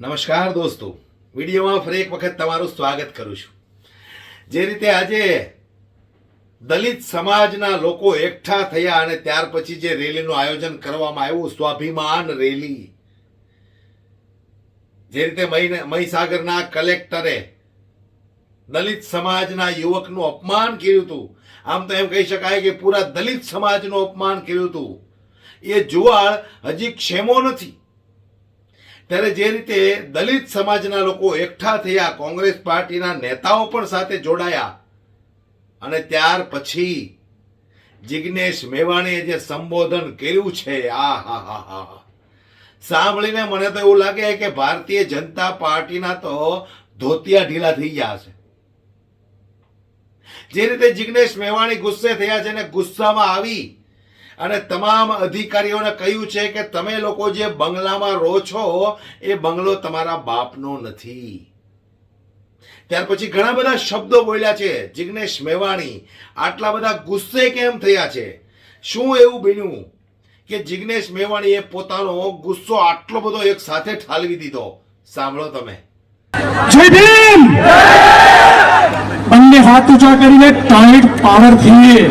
નમસ્કાર દોસ્તો. વિડીયોમાં ફરી એક વખત તમારું સ્વાગત કરું છું. જે રીતે આજે દલિત સમાજના લોકો એકઠા થયા અને ત્યાર પછી જે રેલીનું આયોજન કરવામાં આવ્યું, સ્વાભિમાન રેલી. જે રીતે મહી- મહીસાગરના કલેક્ટરે દલિત સમાજના યુવકનું અપમાન કર્યું હતું. આમ તો એમ કહી શકાય કે પૂરા દલિત સમાજનું અપમાન કર્યું હતું. એ જુવાળ હજી ક્ષેમો નથી. ત્યારે જે રીતે દલિત સમાજના લોકો એકઠા થયા, કોંગ્રેસ પાર્ટીના નેતાઓ પણ સાથે જોડાયા અને ત્યાર પછી જિગ્નેશ મેવાણીએ જે સંબોધન કર્યું છે, આ હા હા હા સાંભળીને મને તો એવું લાગે કે ભારતીય જનતા પાર્ટીના તો ધોતિયા ઢીલા થઈ ગયા છે. જે રીતે જિગ્નેશ મેવાણી ગુસ્સે થયા છે અને ગુસ્સામાં આવી અને તમામ અધિકારીઓને કહ્યું છે કે તમે લોકો જે બંગલામાં રહો છો, એ બંગલો તમારા બાપનો નથી. ત્યાર પછી ઘણા બધા શબ્દો બોલ્યા છે. જિગ્નેશ મેવાણી, આટલા બધા ગુસ્સે કેમ થયા છે? શું એવું બન્યું કે જિગ્નેશ મેવાણીએ પોતાનો ગુસ્સો આટલો બધો એક સાથે ઠાલવી દીધો? સાંભળો તમે. જય હાથ ઊંચા કરીને ટાઈટ પાવરથી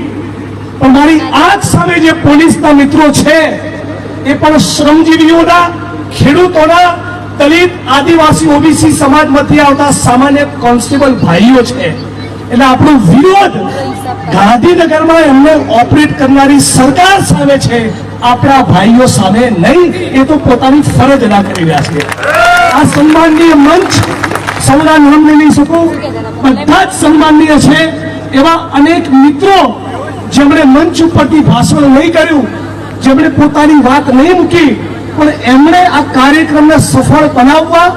પણ મારી આંખ સામે જે પોલીસના મિત્રો છે, એ પણ શ્રમજીવીઓના, ખેડૂતોના, દલિત, આદિવાસી, ઓબીસી સમાજમાંથી આવતા સામાન્ય કોન્સ્ટેબલ ભાઈઓ છે. એટલે આપણો વિરોધ ગાંધીનગરમાં એમને ઓપરેટ કરનારી સરકાર સામે છે, આપણા ભાઈઓ સામે નહીં, એ તો પોતાની ફરજ અદા કરી રહ્યા છે. આ સન્માનનીય મંચ સૌના નામ લઈ નહીં શકું. બધા જ સન્માનનીય છે. એવા અનેક મિત્રો જેમણે મંચ ઉપરથી ભાષણ નહીં કર્યું, જેમણે પોતાની વાત નહીં મૂકી, પણ એમણે આ કાર્યક્રમને સફળ બનાવવા,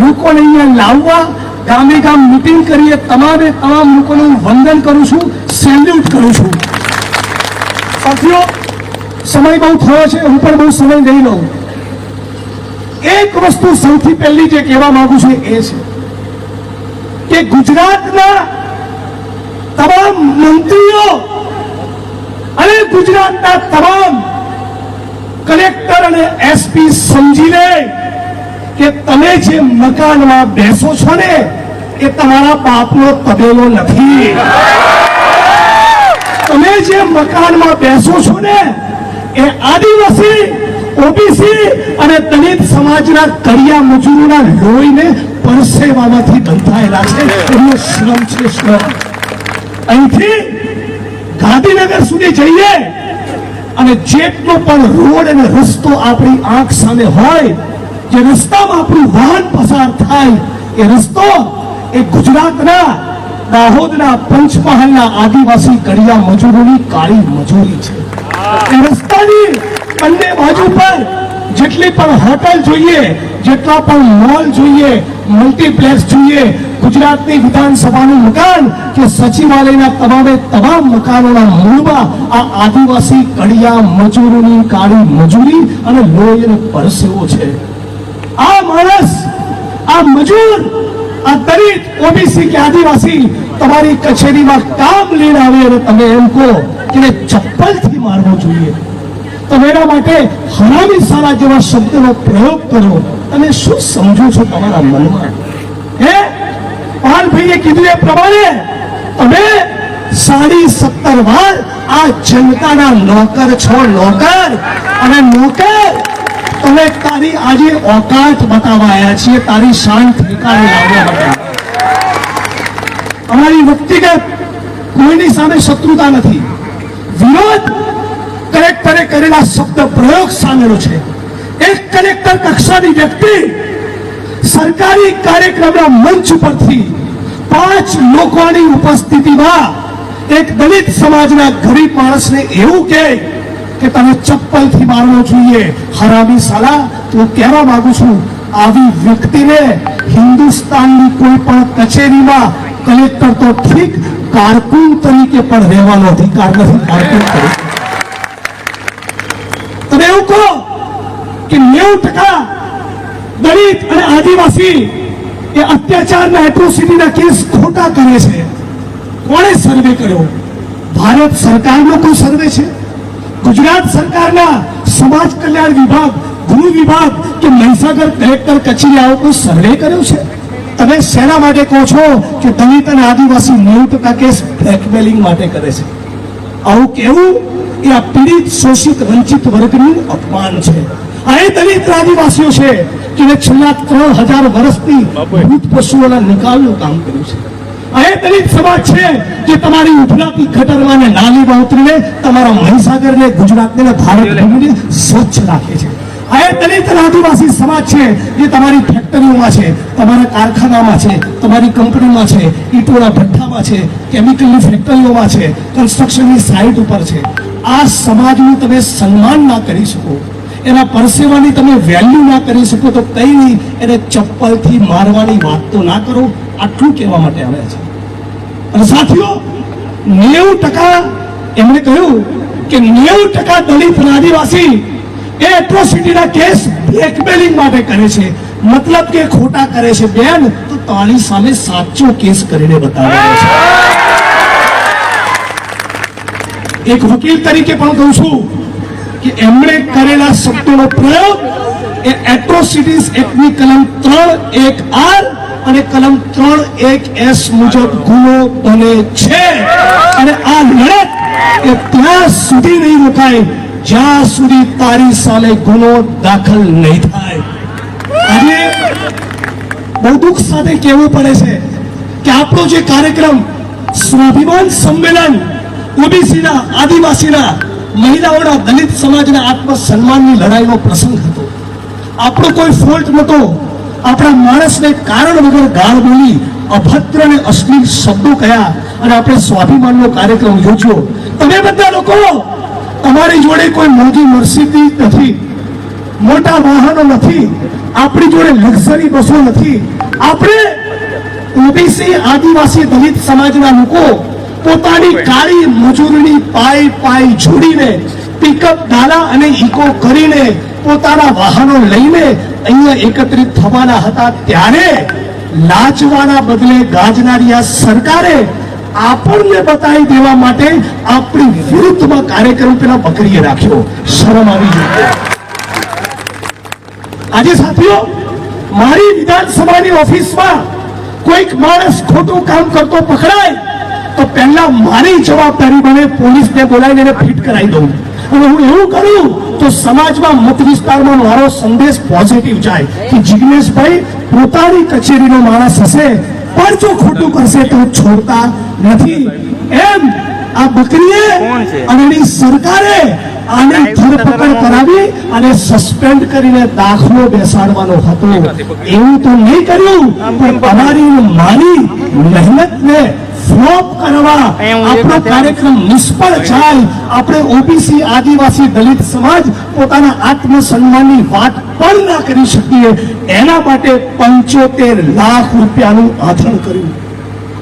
લોકોને અહીંયા લાવવા, ગામે ગામ મિટિંગ કરીએ, તમામે તમામ લોકોને વંદન કરું છું સેલ્યુટ કરું છું. સાથીઓ, સમય બહુ થયો છે, હું પણ બહુ સમય નહીં લઉં. એક વસ્તુ સૌથી પહેલી જે કહેવા માંગુ છું એ છે કે ગુજરાતના તમામ મંત્રીઓ અને ગુજરાતના તમામ કલેક્ટર અને એસપી સમજી લે કે તમે જે મકાનમાં બેસો છો ને, એ તમારા બાપનો તબેલો નથી. તમે જે મકાનમાં બેસો છો ને, એ આદિવાસી, ઓબીસી અને દલિત સમાજના કરિયા મજૂરોના લોહીને પરસેવામાંથી બંધાયેલા છે. એમનો શ્રમ છે શ્રમ. અહીંથી ગાંધીનગર સુધી જઈએ અને જેટલો પણ રોડ અને રસ્તો આપણી આંખ સામે હોય, જે રસ્તામાં આપણું વાહન પસાર થાય, એ રસ્તો એ ગુજરાતના દાહોદના પંચમહાલના આદિવાસી કડિયા મજૂરોની કાળી મજૂરી છે. એ રસ્તાની બંને બાજુ પર જેટલી પણ હોટલ જોઈએ, જેટલા પણ મોલ જોઈએ મલ્ટીપ્લેક્સ જોઈએ ગુજરાતની વિધાનસભાનું મકાન કે સચિવાલયના તમામે તમામ મકાનોના મૂળમાં આ આદિવાસી કડિયા મજૂરોની કાળી મજૂરી અને લોહી અને પરસેવો છે. આ માણસ, આ મજૂર, આ દલિત, ઓબીસી કે આદિવાસી તમારી કચેરીમાં કામ લઈને આવે અને તમે એમ કહો કે ચપ્પલથી મારવો જોઈએ. તમે એના માટે હરામી સારા જેવા શબ્દનો પ્રયોગ કરો. તમે શું સમજો છો તમારા મનમાં? હે? પાલભાઈએ કીધું એ પ્રમાણે તમે સાડી સત્તર વાર આ જનતાના નોકર છો, નોકર અને નોકર. તમે તારી આજે ઓકાત બતાવવા આવ્યા છીએ, તારી શાન ઠેકાણે લાવવા અમારી વ્યક્તિગત કોઈની સામે શત્રુતા નથી. વિરોધ કલેક્ટરે કરેલા શબ્દ પ્રયોગ સામેનો છે. એક કલેક્ટર કક્ષાની વ્યક્તિ સરકારી કાર્યક્રમના મંચ પરથી પાંચ લોકોની ઉપસ્થિતિમાં એક દલિત સમાજના ગરીબ માણસને એવું કહે કે તમે ચપ્પલથી મારવો જોઈએ. હરામી સાલા, હું કહેવા માંગુ છું, આવી વ્યક્તિને હિન્દુસ્તાનની કોઈ પણ કચેરીમાં કલેક્ટર તો ઠીક કારકુન તરીકે પણ રહેવાનો અધિકાર નથી કારકુન તરીકે. તમે એવું કહો કે નેવું ટકા દલિત અને આદિવાસી એ અત્યાચારના એટ્રોસિટીના કેસ ખોટા કરે છે. કોણે સર્વે કર્યો? ભારત સરકારનો કોઈ સર્વે છે? ગુજરાત સરકારના સમાજ કલ્યાણ વિભાગ, ગૃહ વિભાગ કે મહીસાગર કલેક્ટર કચેરી આવો કોઈ સર્વે કર્યો છે? તમે શેના માટે કહો છો કે દલિત અને આદિવાસી નેવું ટકા કેસ બ્લેકમેલિંગ માટે કરે છે? આવું કેવું? એ આ પીડિત, શોષિત, વંચિત વર્ગનું અપમાન છે. એ દલિત આદિવાસીઓ છે કે છેલ્લા ત્રણ હજાર વર્ષથી ભૂત પશુઓના નિકાલનું કામ કર્યું છે. દલિત સમાજ છે જે તમારી ઉભરાતી ગટરમાં ને નાલીમાં ઉતરીને તમારા મહીસાગરને ગુજરાતને ભારત ભૂમિને સ્વચ્છ રાખે છે. આ દલિત આદિવાસી સમાજ છે જે તમારી ફેક્ટરીઓમાં છે તમારા કારખાનામાં છે તમારી કંપનીમાં છે ઈટોના ભઠ્ઠામાં છે કેમિકલની ફેક્ટરીઓમાં છે કન્સ્ટ્રક્શનની સાઇટ ઉપર છે. આ સમાજનું તમે સન્માન ના કરી શકો. એના પરસેવાની તમે વેલ્યુ ના કરી શકો તો કઈ એને ચપ્પલથી મારવાની વાત તો ના કરો, આટલું કહેવા માટે આવ્યા છે. અને સાથીઓ, નેવું ટકા એમણે કહ્યું કે નેવું ટકા દલિત આદિવાસી એ એટ્રોસિટીના કેસ બ્લેકમેલિંગ માટે કરે છે. મતલબ કે ખોટા કરે છે. બેન, તો તારી સામે સાચો કેસ કરીને બતાવ્યો છે. એક વકીલ તરીકે પણ કહું છું કે એમણે કરેલા શબ્દોનો પ્રયોગ એ એટ્રોસિટીઝ એક્ટની કલમ ત્રણ, એક આર અને કલમ ત્રણ, એક એસ મુજબ ગુનો બને છે. અને આ લડત એ ત્યાં સુધી નહીં રોકાય. જ્યાં સુધી તારી સામે ગુનો દાખલ નહીં થાય. આજે બહુ દુઃખ સાથે કહેવું પડે છે કે આપણો જે કાર્યક્રમ સ્વાભિમાન સંમેલન, ઓબીસીના, આદિવાસીના મહિલાઓના દલિત સમાજના આત્મસન્માનની લડાઈનો પ્રસંગ હતો. આપણો કોઈ ફોલ્ટ નહોતો. આપણા માણસને કારણ વગર ગાળ બોલી અભદ્ર અને અશ્લીલ શબ્દો કયા અને આપણે સ્વાભિમાનનો કાર્યક્રમ યોજ્યો. તમે બધા લોકો, તમારી જોડે કોઈ મોંઘી મર્સિડીઝ નથી, મોટા વાહનો નથી, આપણી જોડે લક્ઝરી બસો નથી. આપણે ઓબીસી આદિવાસી દલિત સમાજના લોકો પોતાની કાળી મજૂરની પાય પાય જોડીને પિકઅપ ડાલા અને ઇકો કરીને પોતાના વાહનો લઈને અહીંયા એકત્રિત થવાના હતા. ત્યારે લાચવાના બદલે ગાજનારી આ સરકારે આપણને બતાવી દેવા માટે આપણી વિરુદ્ધમાં કાર્યક્રમ પેલા બકરીએ રાખ્યો. શરમ આવી જોઈએ આજે સાથીઓ મારી વિધાનસભાની ઓફિસમાં કોઈક માણસ ખોટું કામ કરતો પકડાય તો પહેલા મારી જવાબદારી બને પોલીસને બોલાવીને એને ફિટ કરાવી દઉં. અને હું એવું કરું તો સમાજમાં મત વિસ્તારમાં મારો સંદેશ પોઝિટિવ જાય કે જિજ્ઞેશભાઈ પોતાની કચેરીનો માણસ હશે પણ જો ખોટું કરશે તો છોડતા નથી. એમ આ બકરીએ અને સરકારે આને ધરપકડ કરાવી અને સસ્પેન્ડ કરીને દાખલો બેસાડવાનો હતો. એવું તો નહીં કર્યું પણ તમારી મારી મહેનતને ફ્લોપ કરવા આપણો કાર્યક્રમ નિષ્ફળ જાય. આપણે ઓબીસી આદિવાસી દલિત સમાજ પોતાના આત્મસન્માનની વાત પણ ના કરી શકીએ. એના માટે પંચોતેર લાખ રૂપિયાનું આધરણ કર્યું.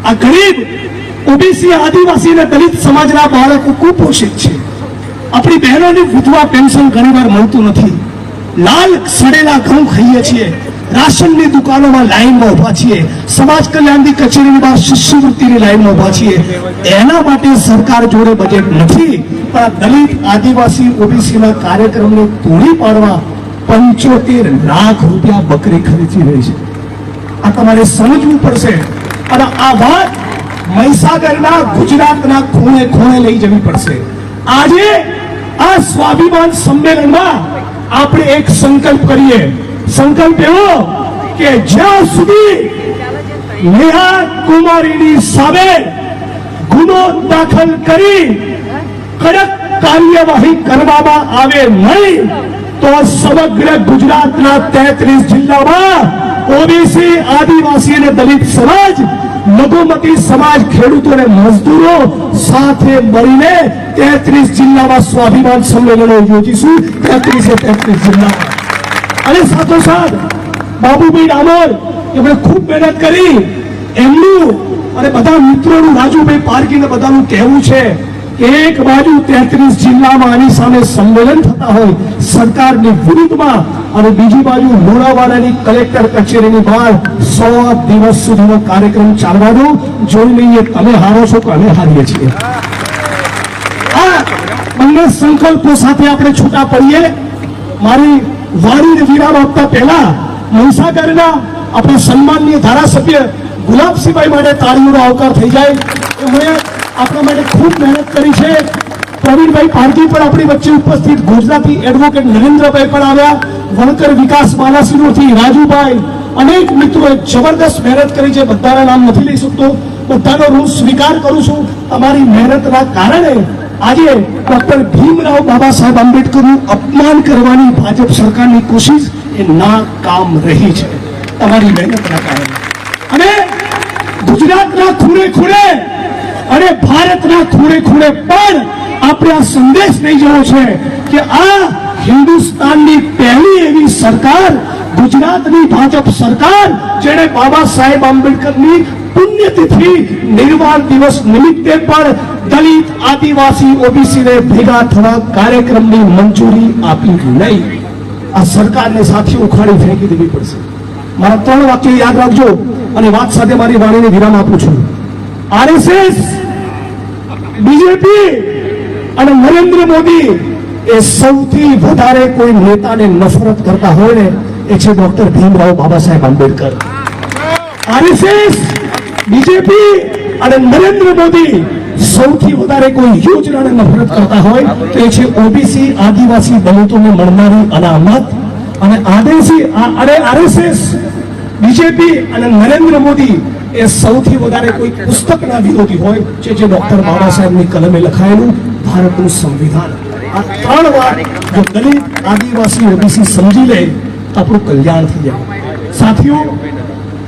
આ ગરીબ ઓબીસી આદિવાસી અને દલિત સમાજના બાળકો કુપોષિત છે. આપણી બહેનોને વિધવા પેન્શન ઘણીવાર મળતું નથી. લાલ સડેલા ઘઉં ખાઈએ છીએ. રાશનની દુકાનોમાં લાઈનમાં ઊભા છીએ. સમાજ કલ્યાણની કચેરીની બહાર શિષ્યવૃત્તિની લાઈનમાં ઊભા છીએ. એના માટે સરકાર જોડે બજેટ નથી, પણ દલિત આદિવાસી ઓબીસીના કાર્યક્રમને તોડી પાડવા પંચોતેર લાખ રૂપિયા બકરી ખરીદી રહી છે. આ તમારે સમજવું પડશે. અને આ વાત મહીસાગરના ગુજરાતના ખૂણે ખૂણે લઈ જવી પડશે. આજે આ સ્વાભિમાન સંમેલનમાં આપણે એક સંકલ્પ કરીએ. સંકલ્પ એવો કે જ્યાં સુધી નેહા કુમારીની સામે ગુનો દાખલ કરી કડક કાર્યવાહી કરવામાં આવે નહીં, તો સમગ્ર ગુજરાતના તેત્રીસ જિલ્લામાં ઓબીસી, આદિવાસી અને દલિત સમાજ લઘુમતી સમાજ ખેડૂતો અને મજદૂરો સાથે મળીને તેત્રીસ જિલ્લામાં સ્વાભિમાન સંમેલનો યોજીશું. તેત્રીસે તેત્રીસ જિલ્લામાં. અને સાથોસાથ બાબુભાઈ ડામોર એમણે ખૂબ મહેનત કરી. એમનું અને બધા મિત્રોનું, રાજુભાઈ પારકીને બધાનું કહેવું છે એક બાજુ તેત્રીસ જિલ્લામાં આની સામે સંમેલન થતા હોય સરકારની વિરુદ્ધમાં અને બીજી બાજુ લોણાવાડાની કલેક્ટર કચેરીની બહાર સો દિવસ સુધીનો કાર્યક્રમ ચાલવાનો. જોઈ લઈએ તમે હારો છો કે અમે હારીએ છીએ. આ બંને સંકલ્પો સાથે આપણે છૂટા પડીએ. મારી વાણીને વિરામ આપતા પહેલા મહીસાગરના આપણા સન્માનીય ધારાસભ્ય ગુલાબસિંહભાઈ માટે તાળીઓનો આવકાર થઈ જાય. એમણે આપણા માટે ખૂબ મહેનત કરી છે. પ્રવીણભાઈ પારકી પણ આપણી વચ્ચે ઉપસ્થિત. ગુજરાતી એડવોકેટ નરેન્દ્રભાઈ પણ આવ્યા. વણકર વિકાસ બાલાસિનોરથી રાજુભાઈ. અનેક મિત્રોએ જબરદસ્ત મહેનત કરી છે. બધાના નામ નથી લઈ શકતો. બધાનો હું સ્વીકાર કરું છું. તમારી મહેનતના કારણે આજે ડોક્ટર ભીમરાવ બાબા સાહેબ આંબેડકરનું અપમાન કરવાની ભાજપ સરકારની કોશિશ એ ના કામ રહી છે. તમારી મહેનતના કારણે. અને ગુજરાતના ખૂણે ખૂણે અને ભારતના ખૂણે ખૂણે પણ આપણે આ સંદેશ લઈ જવો છે કે આ હિન્દુસ્તાનની પહેલી એવી સરકાર, ગુજરાતની ભાજપ સરકાર, જેણે બાબા સાહેબ આંબેડકરની પુણ્યતિથિ નિર્વાણ દિવસ નિમિત્તે પણ દલિત આદિવાસી ઓબીસી ને ભેગા થવા કાર્યક્રમની મંજૂરી આપી નહીં, આ સરકારને સાથે ઉખાડી ફેંકી દેવી પડશે. મારા ત્રણ વાક્યો યાદ રાખજો અને વાત સાથે મારી વાણીને વિરામ આપું છું. આરએસએસ બીજેપી અને નરેન્દ્ર મોદી એ સૌથી વધારે કોઈ નેતાને નફરત કરતા હોય ને, એ છે doctor Bhimrao Baba Saheb Ambedkar. RSS BJP અને નરેન્દ્ર મોદી સૌથી વધારે કોઈ યોજનાને નફરત કરતા હોય તો એ છે ઓબીસી આદિવાસી દલિતોને મળનારી અનામત. અને આદેશી અરે આરએસએસ, બીજેપી અને નરેન્દ્ર મોદી એ સૌથી વધારે કોઈ પુસ્તકના વિરોધી હોય છે જે ડોક્ટર બાબા સાહેબની કલમે લખાયેલું ભારતનું સંવિધાન. આ ત્રણ વાત જો દલિત, આદિવાસી, ઓબીસી સમજી લે આપણું કલ્યાણ થઈ જાય. સાથીઓ,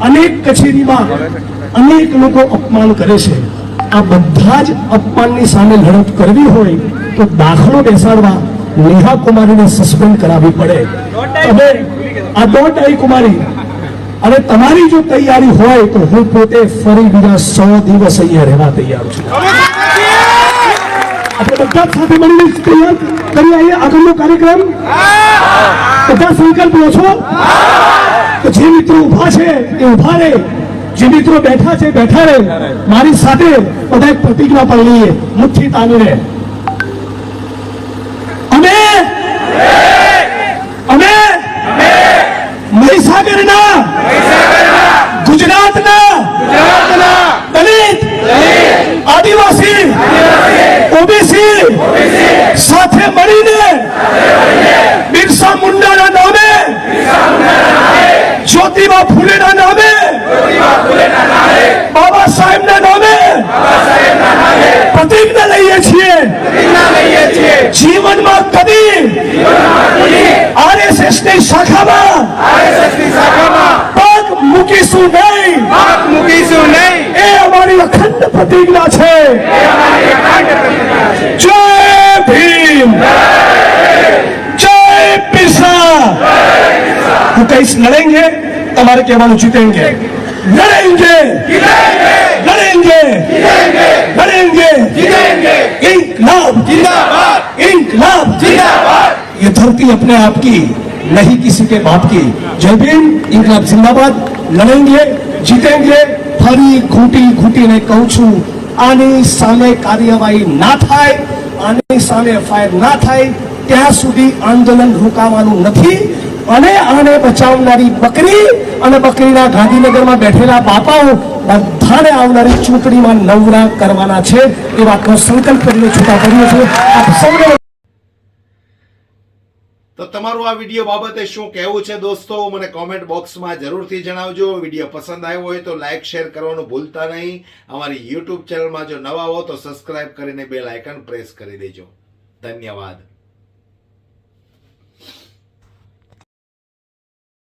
અનેક કચેરીમાં અનેક લોકો અપમાન કરે છે. આ બધા જ અપમાનની સામે લડત કરવી હોય તો દાખલો બેસાડવા નેહા કુમારીને સસ્પેન્ડ કરાવવી પડે. હવે આ દોટ આઈ કુમારી. અને તમારી જો તૈયારી હોય તો હું પોતે ફરી બીજા સો દિવસ અહીંયા રહેવા તૈયાર છું. આપણે બધા સાથે મળીને તૈયાર કરી આવીએ આગળનો કાર્યક્રમ? બધા સંકલ્પ લો છો? તો જે મિત્રો ઊભા છે એ ઊભા રહે. જે મિત્રો બેઠા છે, બેઠા રહે. મારી સાથે બધા પ્રતિજ્ઞા પણ લઈએ મુઠ્ઠી તાની અમે जीवन में कभी आरएसएस ने की शाखा में लड़ेंगे, तुम्हारे केवल जीतेंगे। लड़ेंगे। लड़ेंगे। लड़ेंगे। लड़ेंगे। एक नाम धरती अपने आप की नहीं किसी के बाप की जय भीम इंकलाब जिंदाबाद लड़ेंगे जीतेंगे ફરી ખૂટી ખૂટીને કહું છું આની સામે કાર્યવાહી ના થાય આની સામે એફઆઈઆર ના થાય ત્યાં સુધી આંદોલન રોકાવાનું નથી અને આને બચાવનારી બકરી અને બકરીના ગાંધીનગરમાં બેઠેલા બાપાઓ બધાને આવનારી ચૂંટણીમાં નવરા કરવાના છે એ વાતનો સંકલ્પ કરીને છૂટા કર્યો છે આપ સૌને તો તમારું આ વીડિયો બાબતે શું કહેવું છે દોસ્તો? મને કોમેન્ટ બોક્સમાં જરૂરથી જણાવજો. વીડિયો પસંદ આવ્યો હોય તો લાઇક શેર કરવાનું ભૂલતા નહીં. અમારી યુટ્યુબ ચેનલમાં જો નવા હો તો સબસ્ક્રાઇબ કરીને બે લાઇકન પ્રેસ કરી દેજો. ધન્યવાદ.